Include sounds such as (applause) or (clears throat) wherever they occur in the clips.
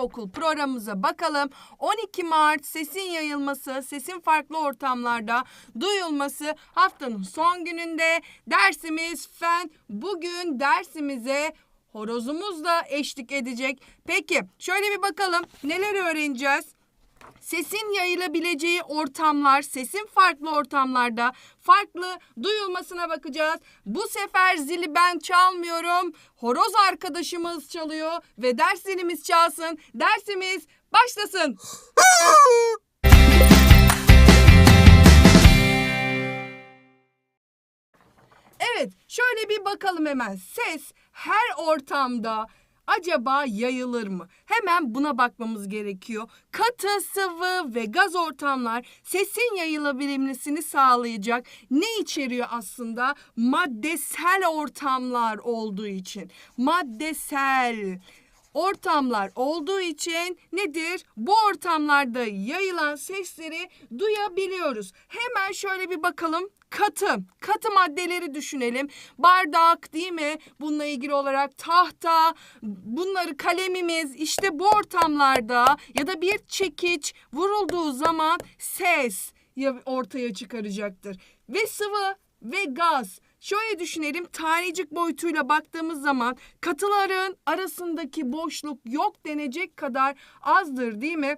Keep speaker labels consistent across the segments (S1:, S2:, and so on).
S1: Okul programımıza bakalım. 12 Mart sesin yayılması, sesin farklı ortamlarda duyulması haftanın son gününde dersimiz fen. Bugün dersimize horozumuz da eşlik edecek. Peki şöyle bir bakalım neler öğreneceğiz? Sesin yayılabileceği ortamlar, sesin farklı ortamlarda farklı duyulmasına bakacağız. Bu sefer zili ben çalmıyorum. Horoz arkadaşımız çalıyor ve ders zilimiz çalsın. Dersimiz başlasın. Evet, şöyle bir bakalım hemen. Ses her ortamda acaba yayılır mı? Hemen buna bakmamız gerekiyor. Katı, sıvı ve gaz ortamlar sesin yayılabilimesini sağlayacak. Ne içeriyor aslında? Maddesel ortamlar olduğu için. Maddesel ortamlar olduğu için nedir? Bu ortamlarda yayılan sesleri duyabiliyoruz. Hemen şöyle bir bakalım. Katı, katı maddeleri düşünelim. Bardak değil mi? Bununla ilgili olarak tahta, bunları kalemimiz işte bu ortamlarda ya da bir çekiç vurulduğu zaman ses ya- ortaya çıkaracaktır. Ve sıvı ve gaz. Şöyle düşünelim tanecik boyutuyla baktığımız zaman katıların arasındaki boşluk yok denecek kadar azdır değil mi?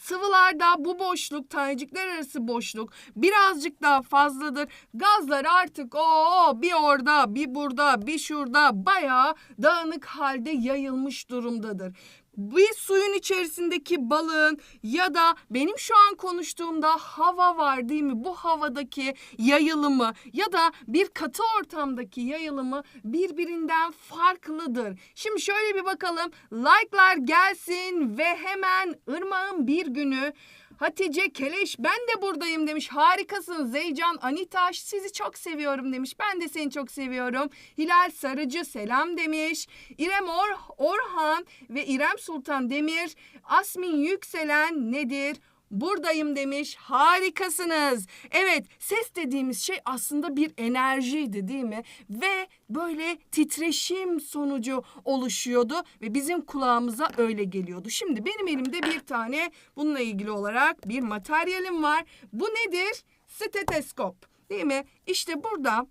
S1: Sıvılarda bu boşluk, tanecikler arası boşluk birazcık daha fazladır. Gazlar artık o bir orada, bir burada, bir şurada bayağı dağınık halde yayılmış durumdadır. Bir suyun içerisindeki balığın ya da benim şu an konuştuğumda hava var değil mi? Bu havadaki yayılımı ya da bir katı ortamdaki yayılımı birbirinden farklıdır. Şimdi şöyle bir bakalım. Like'lar gelsin ve hemen Irmak'ın bir günü Hatice Keleş ben de buradayım demiş. Harikasın Zeycan Anitaş sizi çok seviyorum demiş. Ben de seni çok seviyorum. Hilal Sarıcı selam demiş. İrem Or Orhan ve İrem Sultan Demir Asmin Yükselen nedir? Buradayım demiş. Harikasınız. Evet, ses dediğimiz şey aslında bir enerjiydi değil mi? Ve böyle titreşim sonucu oluşuyordu ve bizim kulağımıza öyle geliyordu. Şimdi benim elimde bir tane bununla ilgili olarak bir materyalim var. Bu nedir? Steteskop. Değil mi? İşte burada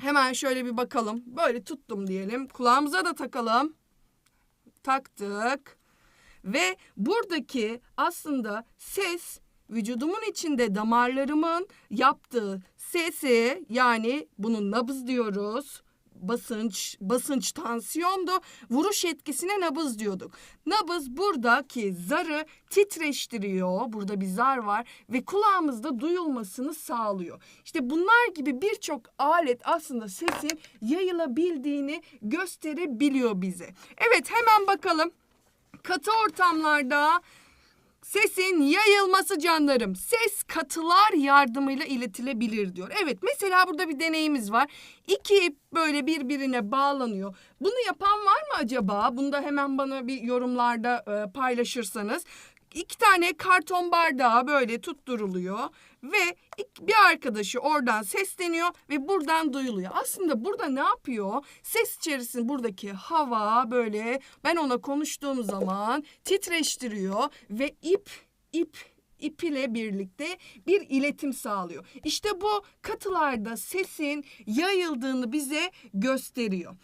S1: hemen şöyle bir bakalım. Böyle tuttum diyelim. Kulağımıza da takalım. Taktık. Ve buradaki aslında ses vücudumun içinde damarlarımın yaptığı sesi yani bunun nabız diyoruz. Basınç, basınç tansiyondu. Vuruş etkisine nabız diyorduk. Nabız buradaki zarı titreştiriyor. Burada bir zar var ve kulağımızda duyulmasını sağlıyor. İşte bunlar gibi birçok alet aslında sesin yayılabildiğini gösterebiliyor bize. Evet hemen bakalım katı ortamlarda sesin yayılması canlarım. Ses katılar yardımıyla iletilebilir diyor. Evet mesela burada bir deneyimiz var. İki ip böyle birbirine bağlanıyor. Bunu yapan var mı acaba? Bunu da hemen bana bir yorumlarda e, paylaşırsanız. İki tane karton bardağı böyle tutturuluyor ve bir arkadaşı oradan sesleniyor ve buradan duyuluyor. Aslında burada ne yapıyor? Ses içerisinde buradaki hava böyle ben ona konuştuğum zaman titreştiriyor ve ip ip ip ile birlikte bir iletim sağlıyor. İşte bu katılarda sesin yayıldığını bize gösteriyor.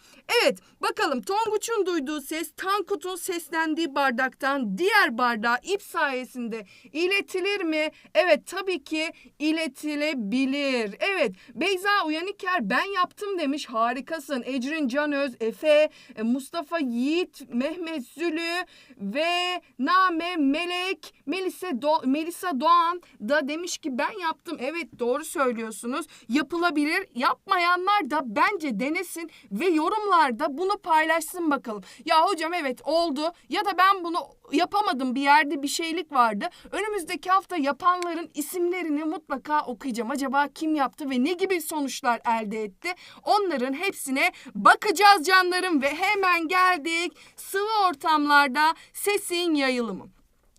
S1: Evet bakalım Tonguç'un duyduğu ses Tankut'un seslendiği bardaktan diğer bardağa ip sayesinde iletilir mi? Evet tabii ki iletilebilir. Evet Beyza Uyaniker ben yaptım demiş harikasın. Ecrin Canöz, Efe, e, Mustafa Yiğit, Mehmet Zülü ve Name Melek, Melisa, Do- Melisa Doğan da demiş ki ben yaptım. Evet doğru söylüyorsunuz. Yapılabilir. Yapmayanlar da bence denesin ve yorumlarda bunu paylaşsın bakalım. Ya hocam evet oldu ya da ben bunu yapamadım bir yerde bir şeylik vardı. Önümüzdeki hafta yapanların isimlerini mutlaka okuyacağım. Acaba kim yaptı ve ne gibi sonuçlar elde etti? Onların hepsine bakacağız canlarım ve hemen geldik sıvı ortamlarda sesin yayılımı.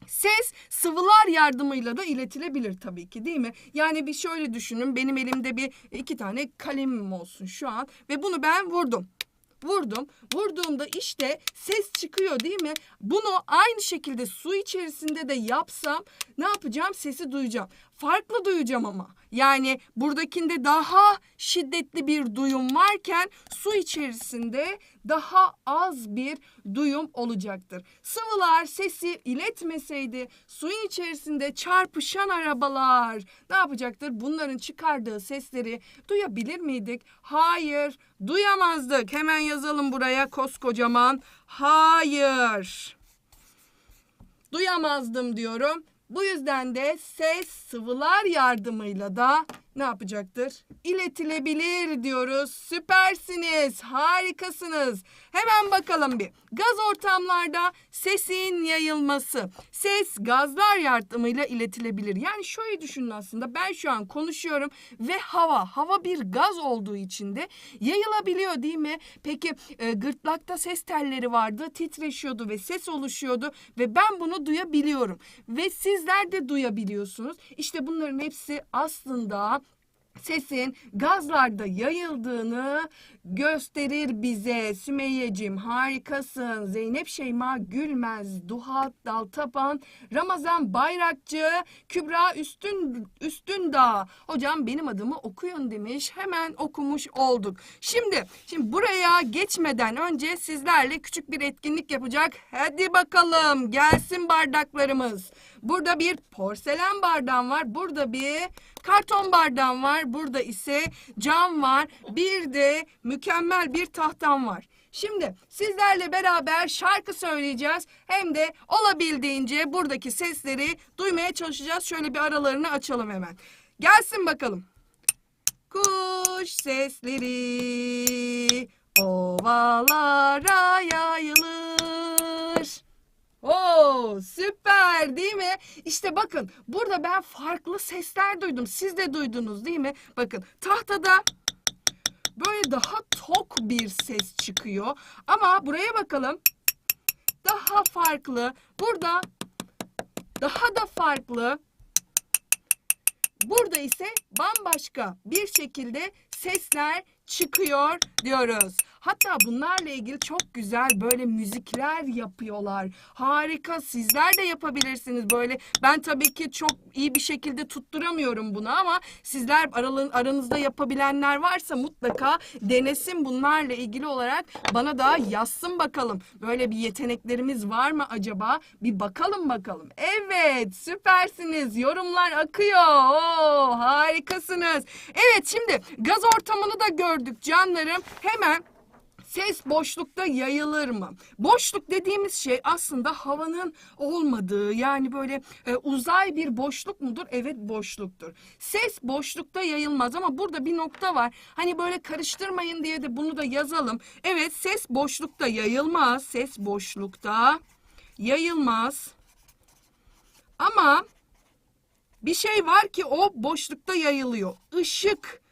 S1: Ses sıvılar yardımıyla da iletilebilir tabii ki değil mi? Yani bir şöyle düşünün benim elimde bir iki tane kalemim olsun şu an ve bunu ben vurdum. vurdum. Vurduğumda işte ses çıkıyor değil mi? Bunu aynı şekilde su içerisinde de yapsam ne yapacağım? Sesi duyacağım. Farklı duyacağım ama. Yani buradakinde daha şiddetli bir duyum varken su içerisinde daha az bir duyum olacaktır. Sıvılar sesi iletmeseydi suyun içerisinde çarpışan arabalar ne yapacaktır? Bunların çıkardığı sesleri duyabilir miydik? Hayır, duyamazdık. Hemen yazalım buraya koskocaman. Hayır. Duyamazdım diyorum. Bu yüzden de ses sıvılar yardımıyla da ne yapacaktır? İletilebilir diyoruz. Süpersiniz, harikasınız. Hemen bakalım bir. Gaz ortamlarda sesin yayılması. Ses gazlar yardımıyla iletilebilir. Yani şöyle düşünün aslında ben şu an konuşuyorum ve hava, hava bir gaz olduğu için de yayılabiliyor değil mi? Peki e, gırtlakta ses telleri vardı, titreşiyordu ve ses oluşuyordu ve ben bunu duyabiliyorum. Ve sizler de duyabiliyorsunuz. İşte bunların hepsi aslında sesin gazlarda yayıldığını gösterir bize. Sümeyyeciğim harikasın. Zeynep Şeyma Gülmez, Duhat Daltapan, Ramazan Bayrakçı, Kübra Üstün Üstündağ. Hocam benim adımı okuyun demiş. Hemen okumuş olduk. Şimdi şimdi buraya geçmeden önce sizlerle küçük bir etkinlik yapacak. Hadi bakalım gelsin bardaklarımız. Burada bir porselen bardağım var. Burada bir karton bardağım var. Burada ise cam var. Bir de mükemmel bir tahtam var. Şimdi sizlerle beraber şarkı söyleyeceğiz. Hem de olabildiğince buradaki sesleri duymaya çalışacağız. Şöyle bir aralarını açalım hemen. Gelsin bakalım. Kuş sesleri ovalara yayılır. Oo süper değil mi? İşte bakın burada ben farklı sesler duydum. Siz de duydunuz değil mi? Bakın tahtada böyle daha tok bir ses çıkıyor. Ama buraya bakalım. Daha farklı. Burada daha da farklı. Burada ise bambaşka bir şekilde sesler çıkıyor diyoruz. Hatta bunlarla ilgili çok güzel böyle müzikler yapıyorlar. Harika sizler de yapabilirsiniz böyle. Ben tabii ki çok iyi bir şekilde tutturamıyorum bunu ama sizler aranızda yapabilenler varsa mutlaka denesin bunlarla ilgili olarak bana da yazsın bakalım. Böyle bir yeteneklerimiz var mı acaba? Bir bakalım bakalım. Evet süpersiniz. Yorumlar akıyor. Oo, harikasınız. Evet şimdi gaz ortamını da gördük canlarım. Hemen Ses boşlukta yayılır mı? Boşluk dediğimiz şey aslında havanın olmadığı yani böyle e, uzay bir boşluk mudur? Evet boşluktur. Ses boşlukta yayılmaz ama burada bir nokta var. Hani böyle karıştırmayın diye de bunu da yazalım. Evet ses boşlukta yayılmaz. Ses boşlukta yayılmaz. Ama bir şey var ki o boşlukta yayılıyor. Işık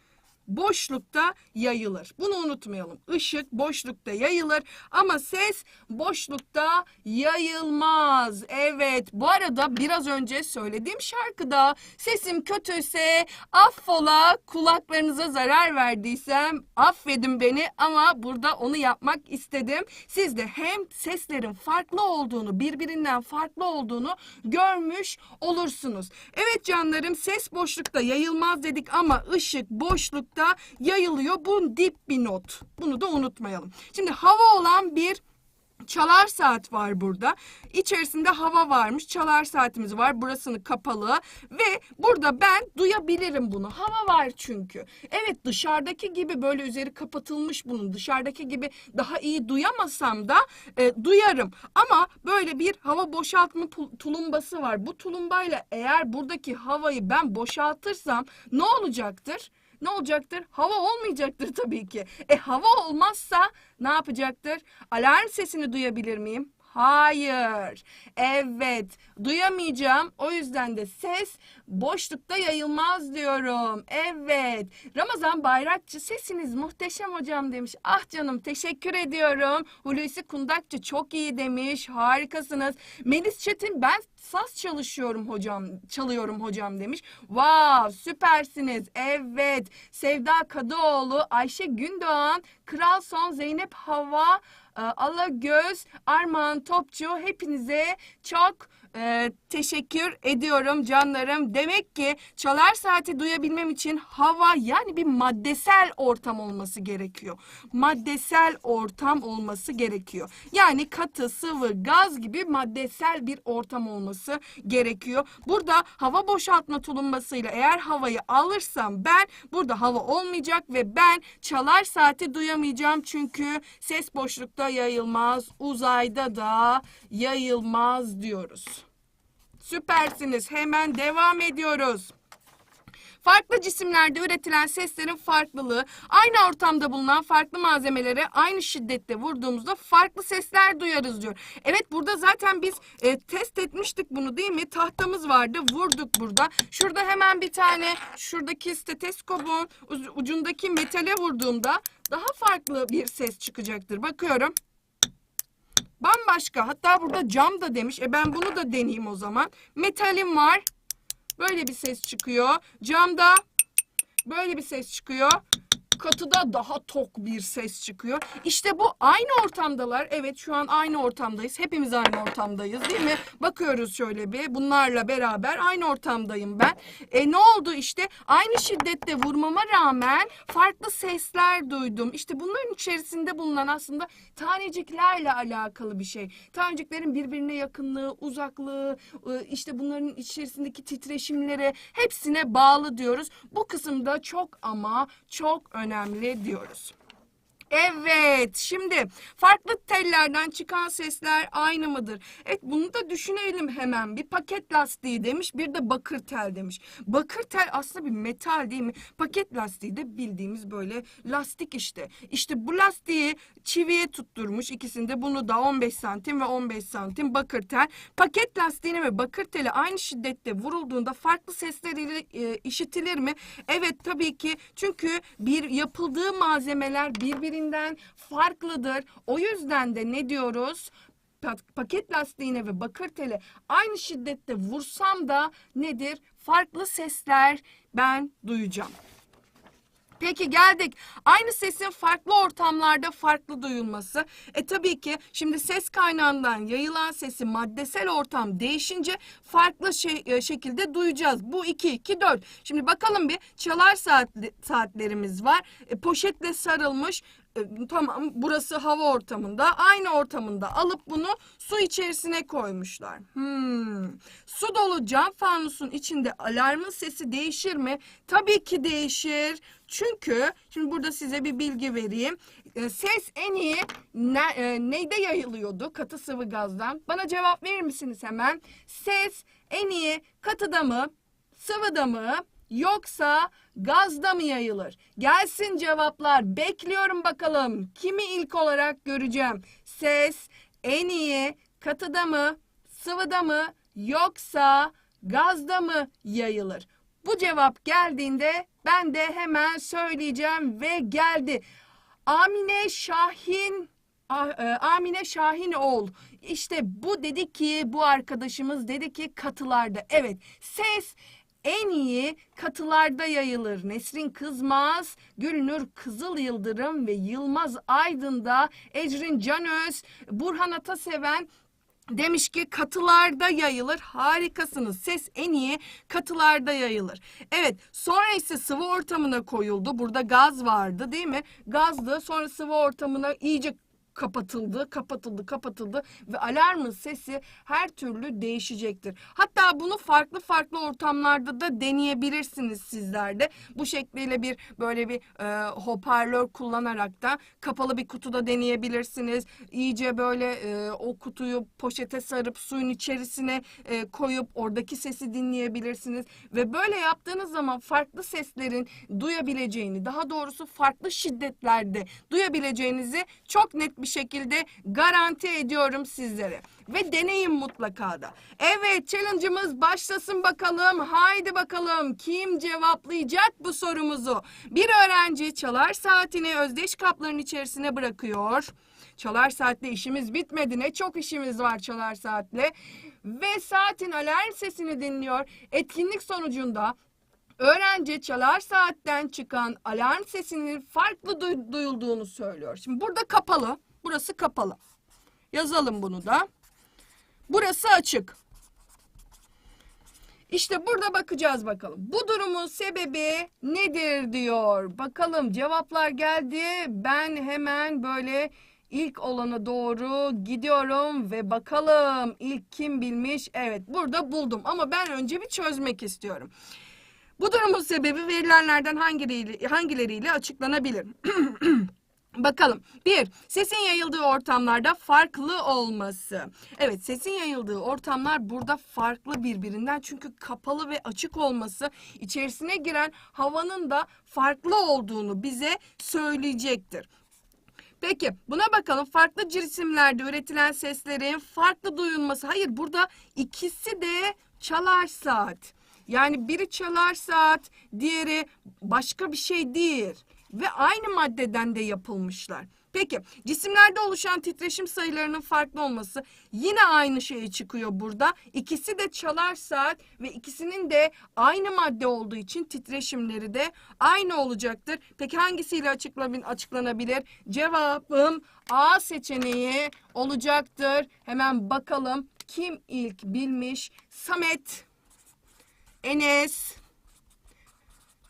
S1: boşlukta yayılır. Bunu unutmayalım. Işık boşlukta yayılır ama ses boşlukta yayılmaz. Evet bu arada biraz önce söylediğim şarkıda sesim kötüyse affola kulaklarınıza zarar verdiysem affedin beni ama burada onu yapmak istedim. Siz de hem seslerin farklı olduğunu birbirinden farklı olduğunu görmüş olursunuz. Evet canlarım ses boşlukta yayılmaz dedik ama ışık boşlukta yayılıyor. Bu dip bir not. Bunu da unutmayalım. Şimdi hava olan bir Çalar saat var burada. İçerisinde hava varmış. Çalar saatimiz var. Burasını kapalı ve burada ben duyabilirim bunu. Hava var çünkü. Evet dışarıdaki gibi böyle üzeri kapatılmış bunun. Dışarıdaki gibi daha iyi duyamasam da e, duyarım. Ama böyle bir hava boşaltma tulumbası var. Bu tulumbayla eğer buradaki havayı ben boşaltırsam ne olacaktır? Ne olacaktır? Hava olmayacaktır tabii ki. E hava olmazsa ne yapacaktır? Alarm sesini duyabilir miyim? Hayır. Evet. Duyamayacağım. O yüzden de ses boşlukta yayılmaz diyorum. Evet. Ramazan Bayrakçı sesiniz muhteşem hocam demiş. Ah canım teşekkür ediyorum. Hulusi Kundakçı çok iyi demiş. Harikasınız. Melis Çetin ben saz çalışıyorum hocam. Çalıyorum hocam demiş. Wow süpersiniz. Evet. Sevda Kadıoğlu, Ayşe Gündoğan, Kral Son, Zeynep Hava, e, Alagöz, Armağan Topçu hepinize çok e, teşekkür ediyorum canlarım. Demek ki çalar saati duyabilmem için hava yani bir maddesel ortam olması gerekiyor. Maddesel ortam olması gerekiyor. Yani katı, sıvı, gaz gibi maddesel bir ortam olması gerekiyor. Burada hava boşaltma tulummasıyla eğer havayı alırsam ben burada hava olmayacak ve ben çalar saati duyamayacağım çünkü ses boşlukta yayılmaz, uzayda da yayılmaz diyoruz. Süpersiniz. Hemen devam ediyoruz. Farklı cisimlerde üretilen seslerin farklılığı, aynı ortamda bulunan farklı malzemelere aynı şiddette vurduğumuzda farklı sesler duyarız diyor. Evet burada zaten biz e, test etmiştik bunu değil mi? Tahtamız vardı, vurduk burada. Şurada hemen bir tane şuradaki steteskopun ucundaki metale vurduğumda daha farklı bir ses çıkacaktır. Bakıyorum. Bambaşka. Hatta burada cam da demiş. E ben bunu da deneyeyim o zaman. Metalim var. Böyle bir ses çıkıyor. Camda böyle bir ses çıkıyor. Katıda daha tok bir ses çıkıyor. İşte bu aynı ortamdalar. Evet şu an aynı ortamdayız. Hepimiz aynı ortamdayız değil mi? Bakıyoruz şöyle bir. Bunlarla beraber aynı ortamdayım ben. E ne oldu işte? Aynı şiddette vurmama rağmen farklı sesler duydum. İşte bunların içerisinde bulunan aslında taneciklerle alakalı bir şey. Taneciklerin birbirine yakınlığı, uzaklığı, e, işte bunların içerisindeki titreşimlere hepsine bağlı diyoruz. Bu kısımda çok ama çok önemli diyoruz. Evet, şimdi farklı tellerden çıkan sesler aynı mıdır? Evet, bunu da düşünelim hemen. Bir paket lastiği demiş, bir de bakır tel demiş. Bakır tel aslında bir metal değil mi? Paket lastiği de bildiğimiz böyle lastik işte. İşte bu lastiği çiviye tutturmuş ikisinde. Bunu da 15 santim ve 15 santim bakır tel. Paket lastiğine ve bakır teli aynı şiddette vurulduğunda farklı sesler e, işitilir mi? Evet tabii ki. Çünkü bir yapıldığı malzemeler birbirinden farklıdır. O yüzden de ne diyoruz? Pa- paket lastiğine ve bakır tele aynı şiddette vursam da nedir? Farklı sesler ben duyacağım. Peki geldik. Aynı sesin farklı ortamlarda farklı duyulması. E tabii ki şimdi ses kaynağından yayılan sesi maddesel ortam değişince farklı şey, e, şekilde duyacağız. Bu 2, 2, 4. Şimdi bakalım bir çalar saat, saatlerimiz var. E, poşetle sarılmış. E, tamam burası hava ortamında. Aynı ortamında alıp bunu su içerisine koymuşlar. Hmm. Su dolu cam fanusun içinde alarmın sesi değişir mi? Tabii ki değişir. Çünkü şimdi burada size bir bilgi vereyim. E, ses en iyi ne, e, neyde yayılıyordu? Katı sıvı gazdan. Bana cevap verir misiniz hemen? Ses en iyi katıda mı? Sıvıda mı? Yoksa gazda mı yayılır? Gelsin cevaplar. Bekliyorum bakalım. Kimi ilk olarak göreceğim? Ses en iyi katıda mı? Sıvıda mı? Yoksa gazda mı yayılır? Bu cevap geldiğinde ben de hemen söyleyeceğim ve geldi. Amine Şahin Ah, e, Amine Şahinoğlu. İşte bu dedi ki bu arkadaşımız dedi ki katılarda. Evet ses en iyi katılarda yayılır. Nesrin Kızmaz, Gülnur Kızıl Yıldırım ve Yılmaz Aydın'da Ecrin Canöz, Burhan Ataseven Demiş ki katılarda yayılır. Harikasınız. Ses en iyi katılarda yayılır. Evet sonra ise sıvı ortamına koyuldu. Burada gaz vardı değil mi? Gazdı. Sonra sıvı ortamına iyice kapatıldı, kapatıldı, kapatıldı ve alarmın sesi her türlü değişecektir. Hatta bunu farklı farklı ortamlarda da deneyebilirsiniz sizler de. Bu şekliyle bir böyle bir e, hoparlör kullanarak da kapalı bir kutuda deneyebilirsiniz. İyice böyle e, o kutuyu poşete sarıp suyun içerisine e, koyup oradaki sesi dinleyebilirsiniz ve böyle yaptığınız zaman farklı seslerin duyabileceğini, daha doğrusu farklı şiddetlerde duyabileceğinizi çok net bir şekilde garanti ediyorum sizlere. Ve deneyin mutlaka da. Evet challenge'ımız başlasın bakalım. Haydi bakalım kim cevaplayacak bu sorumuzu? Bir öğrenci çalar saatini özdeş kapların içerisine bırakıyor. Çalar saatle işimiz bitmedi. Ne çok işimiz var çalar saatle. Ve saatin alarm sesini dinliyor. Etkinlik sonucunda öğrenci çalar saatten çıkan alarm sesinin farklı duy- duyulduğunu söylüyor. Şimdi burada kapalı. Burası kapalı. Yazalım bunu da. Burası açık. İşte burada bakacağız bakalım. Bu durumun sebebi nedir diyor. Bakalım cevaplar geldi. Ben hemen böyle ilk olana doğru gidiyorum ve bakalım ilk kim bilmiş? Evet burada buldum ama ben önce bir çözmek istiyorum. Bu durumun sebebi verilenlerden hangileriyle, hangileriyle açıklanabilir? (clears throat) Bakalım. Bir, sesin yayıldığı ortamlarda farklı olması. Evet, sesin yayıldığı ortamlar burada farklı birbirinden. Çünkü kapalı ve açık olması içerisine giren havanın da farklı olduğunu bize söyleyecektir. Peki buna bakalım farklı cisimlerde üretilen seslerin farklı duyulması. Hayır burada ikisi de çalar saat. Yani biri çalar saat, diğeri başka bir şey değil ve aynı maddeden de yapılmışlar. Peki cisimlerde oluşan titreşim sayılarının farklı olması yine aynı şeye çıkıyor burada. İkisi de çalar saat ve ikisinin de aynı madde olduğu için titreşimleri de aynı olacaktır. Peki hangisiyle açıkla- açıklanabilir? Cevabım A seçeneği olacaktır. Hemen bakalım kim ilk bilmiş? Samet, Enes,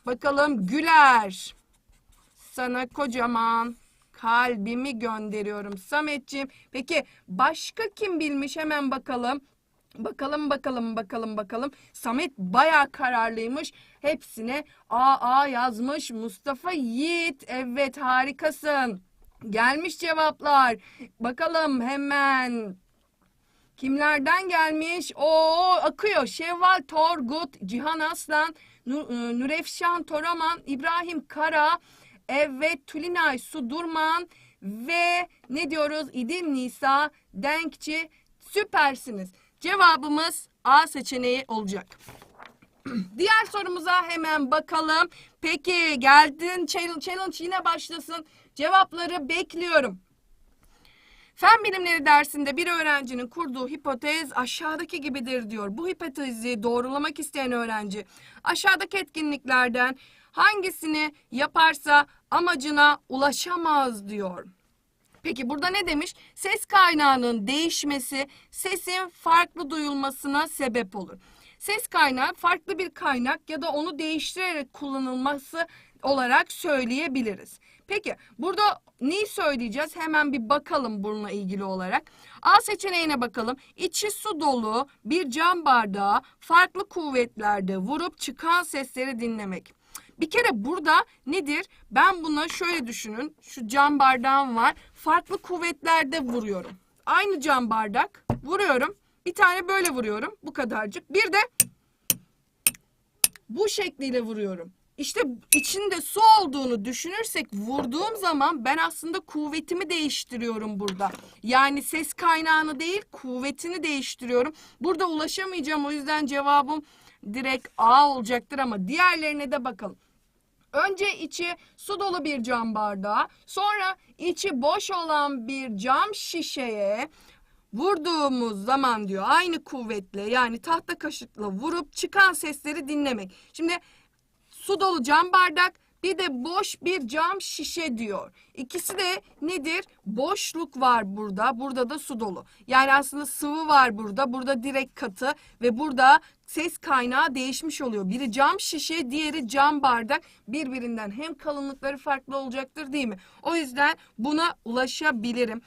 S1: bakalım Güler. Sana kocaman kalbimi gönderiyorum Sametciğim. Peki başka kim bilmiş hemen bakalım. Bakalım bakalım bakalım bakalım. Samet bayağı kararlıymış. Hepsine AA yazmış. Mustafa Yiğit. Evet harikasın. Gelmiş cevaplar. Bakalım hemen. Kimlerden gelmiş? O akıyor. Şevval Torgut, Cihan Aslan, e, Nurefşan Toraman, İbrahim Kara, evet Tülinay Sudurman ve ne diyoruz? İdil Nisa Denkçi. Süpersiniz. Cevabımız A seçeneği olacak. (clears throat) Diğer sorumuza hemen bakalım. Peki geldin challenge, challenge yine başlasın. Cevapları bekliyorum. Fen bilimleri dersinde bir öğrencinin kurduğu hipotez aşağıdaki gibidir diyor. Bu hipotezi doğrulamak isteyen öğrenci aşağıdaki etkinliklerden hangisini yaparsa amacına ulaşamaz diyor. Peki burada ne demiş? Ses kaynağının değişmesi sesin farklı duyulmasına sebep olur. Ses kaynağı farklı bir kaynak ya da onu değiştirerek kullanılması olarak söyleyebiliriz. Peki burada neyi söyleyeceğiz? Hemen bir bakalım bununla ilgili olarak. A seçeneğine bakalım. İçi su dolu bir cam bardağı farklı kuvvetlerde vurup çıkan sesleri dinlemek. Bir kere burada nedir? Ben buna şöyle düşünün. Şu cam bardağım var. Farklı kuvvetlerde vuruyorum. Aynı cam bardak vuruyorum. Bir tane böyle vuruyorum. Bu kadarcık. Bir de bu şekliyle vuruyorum. İşte içinde su olduğunu düşünürsek vurduğum zaman ben aslında kuvvetimi değiştiriyorum burada. Yani ses kaynağını değil kuvvetini değiştiriyorum. Burada ulaşamayacağım o yüzden cevabım direkt A olacaktır ama diğerlerine de bakalım. Önce içi su dolu bir cam bardağı, sonra içi boş olan bir cam şişeye vurduğumuz zaman diyor aynı kuvvetle yani tahta kaşıkla vurup çıkan sesleri dinlemek. Şimdi su dolu cam bardak bir de boş bir cam şişe diyor. İkisi de nedir? Boşluk var burada. Burada da su dolu. Yani aslında sıvı var burada. Burada direkt katı ve burada ses kaynağı değişmiş oluyor. Biri cam şişe, diğeri cam bardak. Birbirinden hem kalınlıkları farklı olacaktır değil mi? O yüzden buna ulaşabilirim.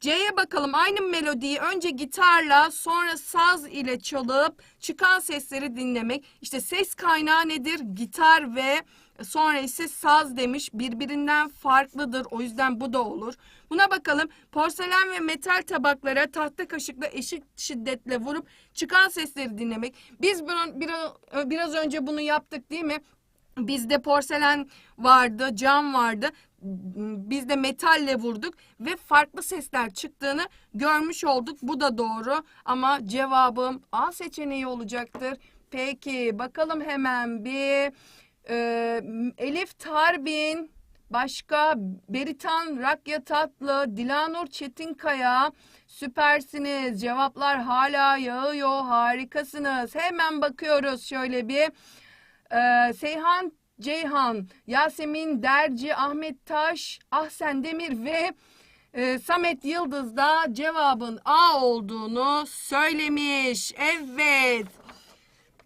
S1: C'ye bakalım aynı melodiyi önce gitarla sonra saz ile çalıp çıkan sesleri dinlemek. İşte ses kaynağı nedir? Gitar ve sonra ise saz demiş. Birbirinden farklıdır. O yüzden bu da olur. Buna bakalım. Porselen ve metal tabaklara tahta kaşıkla eşit şiddetle vurup çıkan sesleri dinlemek. Biz bunu biraz, biraz önce bunu yaptık değil mi? Bizde porselen vardı, cam vardı. biz de metalle vurduk ve farklı sesler çıktığını görmüş olduk. Bu da doğru ama cevabım A seçeneği olacaktır. Peki bakalım hemen bir e, Elif Tarbin, başka Beritan Rakya Tatlı, Dilanur Çetinkaya. Süpersiniz. Cevaplar hala yağıyor. Harikasınız. Hemen bakıyoruz şöyle bir. Ee, Seyhan Ceyhan, Yasemin Derci, Ahmet Taş, Ahsen Demir ve e, Samet Yıldız da cevabın A olduğunu söylemiş. Evet.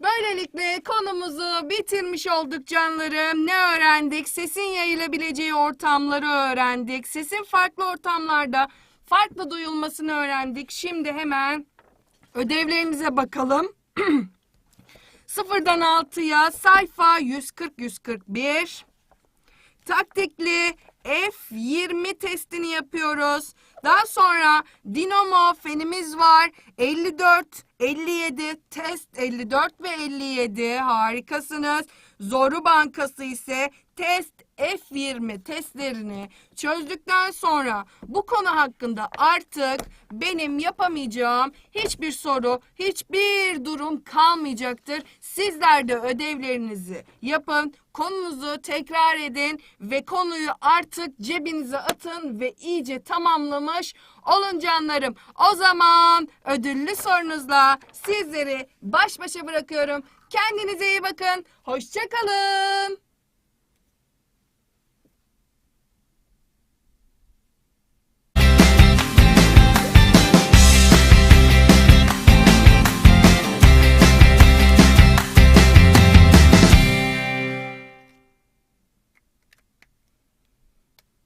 S1: Böylelikle konumuzu bitirmiş olduk canlarım. Ne öğrendik? Sesin yayılabileceği ortamları öğrendik. Sesin farklı ortamlarda farklı duyulmasını öğrendik. Şimdi hemen ödevlerimize bakalım. (clears throat) Sıfırdan 6'ya sayfa 140-141. Taktikli F20 testini yapıyoruz. Daha sonra dinamo fenimiz var. 54, 57, test 54 ve 57 harikasınız. Zoru bankası ise test F20 testlerini çözdükten sonra bu konu hakkında artık benim yapamayacağım hiçbir soru, hiçbir durum kalmayacaktır. Sizler de ödevlerinizi yapın, konunuzu tekrar edin ve konuyu artık cebinize atın ve iyice tamamlamış olun canlarım. O zaman ödüllü sorunuzla sizleri baş başa bırakıyorum. Kendinize iyi bakın. Hoşçakalın.